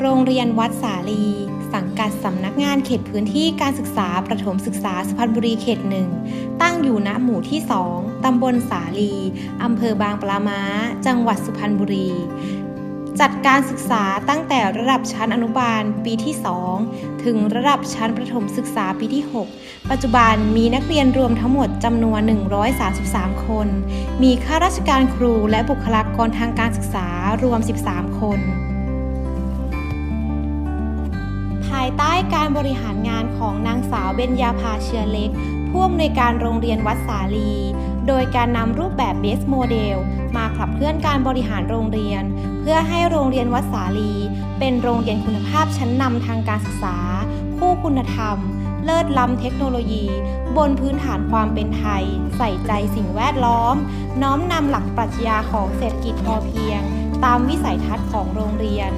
โรงเรียนวัดสาลี สังกัดสำนักงานเขตพื้นที่การศึกษาประถมศึกษาสุพรรณบุรีเขตหนึ่ง ตั้งอยู่ณหมู่ที่ 2 ตำบลสาลีอำเภอบางปลาม้า จังหวัดสุพรรณบุรี จัดการศึกษาตั้งแต่ระดับชั้นอนุบาลปีที่ 2 ถึงระดับชั้นประถมศึกษาปีที่ 6 ปัจจุบันมีนักเรียนรวมทั้งหมดจำนวน 133 คน มีข้าราชการครูและบุคลากรทางการศึกษารวม 13 คนายใต้การบริหารงานของนางสาวเบญญาภาเชือเล็ก ผู้อำนวยการโรงเรียนวัดสาลี โดยการนำรูปแบบเบสโมเดลมาขับเคลื่อนการบริหารโรงเรียน เพื่อให้โรงเรียนวัดสาลี เป็นโรงเรียนคุณภาพชั้นนำทางการศึกษา คู่คุณธรรม เลิศล้ำเทคโนโลยี บนพื้นฐานความเป็นไทย ใส่ใจสิ่งแวดล้อม น้อมนำหลักปรัชญาของเศรษฐกิจพอเพียง ตามวิสัยทัศน์ของโรงเรียน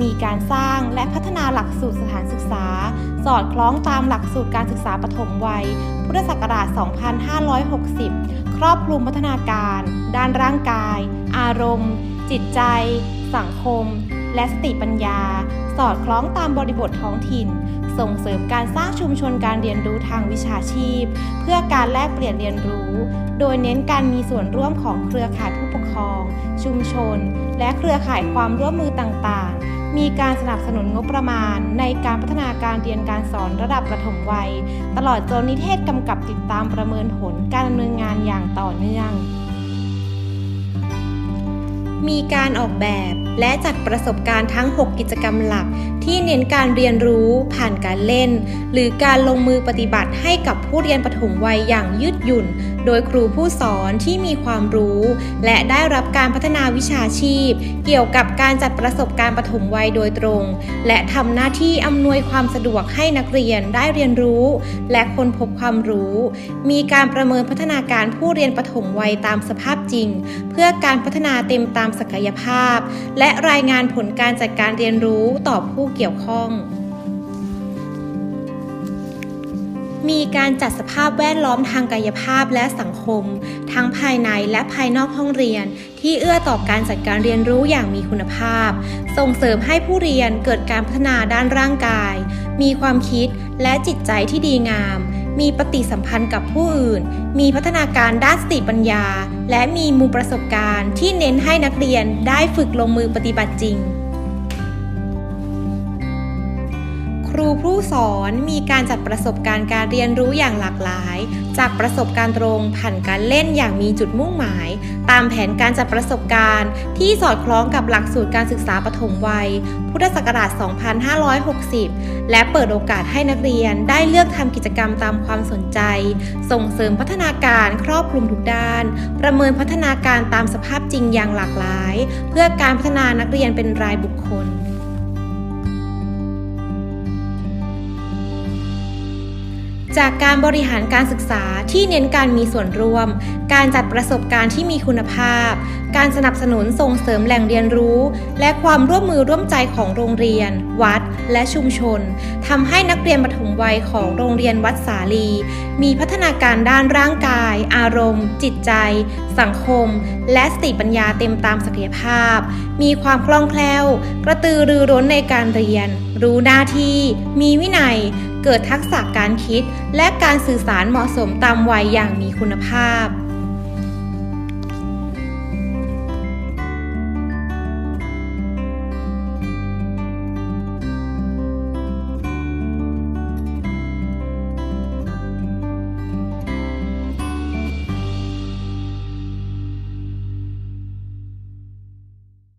มีการสร้างและพัฒนาหลักสูตรสถานศึกษา สอดคล้องตามหลักสูตรการศึกษาปฐมวัย พุทธศักราช 2560 ครอบคลุมพัฒนาการ ด้านร่างกาย อารมณ์ จิตใจ สังคม และสติปัญญา สอดคล้องตามบริบทท้องถิ่น ส่งเสริมการสร้างชุมชนการเรียนรู้ทางวิชาชีพ เพื่อการแลกเปลี่ยนเรียนรู้ โดยเน้นการมีส่วนร่วมของเครือข่ายผู้ปกครอง ชุมชน และเครือข่ายความร่วมมือต่างๆมีการสนับสนุนงบประมาณ ในการพัฒนาการเรียนการสอนระดับประถมวัย ตลอดจนนิเทศกำกับติดตามประเมินผลการดำเนินงานอย่างต่อเนื่อง มีการออกแบบและจัดประสบการณ์ทั้ง 6 กิจกรรมหลัก ที่เน้นการเรียนรู้ผ่านการเล่น หรือการลงมือปฏิบัติให้กับผู้เรียนปฐมวัยอย่างยืดหยุ่น โดยครูผู้สอนที่มีความรู้ และได้รับการพัฒนาวิชาชีพ เกี่ยวกับการจัดประสบการณ์ปฐมวัยโดยตรง และทำหน้าที่อำนวยความสะดวกให้นักเรียนได้เรียนรู้ และค้นพบความรู้ มีการประเมินพัฒนาการผู้เรียนปฐมวัยตามสภาพจริง เพื่อการพัฒนาเต็มตามศักยภาพ และรายงานผลการจัดการเรียนรู้ต่อผู้เกี่ยวข้อง มีการจัดสภาพแวดล้อมทางกายภาพและสังคม ทั้งภายในและภายนอกห้องเรียน ที่เอื้อต่อการจัดการเรียนรู้อย่างมีคุณภาพ ส่งเสริมให้ผู้เรียนเกิดการพัฒนาด้านร่างกาย มีความคิดและจิตใจที่ดีงามมีปฏิสัมพันธ์กับผู้อื่น มีพัฒนาการด้านสติปัญญา และมีมุมประสบการณ์ที่เน้นให้นักเรียนได้ฝึกลงมือปฏิบัติจริง รูผู้สอนมีการจัดประสบการณ์การเรียนรู้อย่างหลากหลาย จากประสบการณ์ตรงผ่านการเล่นอย่างมีจุดมุ่งหมาย ตามแผนการจัดประสบการณ์ ที่สอดคล้องกับหลักสูตรการศึกษาปฐมวัย พุทธศักราช 2560 และเปิดโอกาสให้นักเรียนได้เลือกทำกิจกรรมตามความสนใจ ส่งเสริมพัฒนาการครอบคลุมทุกด้าน ประเมินพัฒนาการตามสภาพจริงอย่างหลากหลาย เพื่อการพัฒนานักเรียนเป็นรายบุคคล จากการบริหารการศึกษาที่เน้นการมีส่วนร่วม การจัดประสบการณ์ที่มีคุณภาพ การสนับสนุนส่งเสริมแหล่งเรียนรู้ และความร่วมมือร่วมใจของโรงเรียน วัด และชุมชนทำให้นักเรียนปฐมวัยของโรงเรียนวัดสาลี มีพัฒนาการด้านร่างกาย อารมณ์ จิตใจ สังคม และสติปัญญาเต็มตามศักยภาพ มีความคล่องแคล่ว กระตือรือร้นในการเรียน รู้หน้าที่ มีวินัย เกิดทักษะการคิดและการสื่อสารเหมาะสมตามวัยอย่างมีคุณภาพ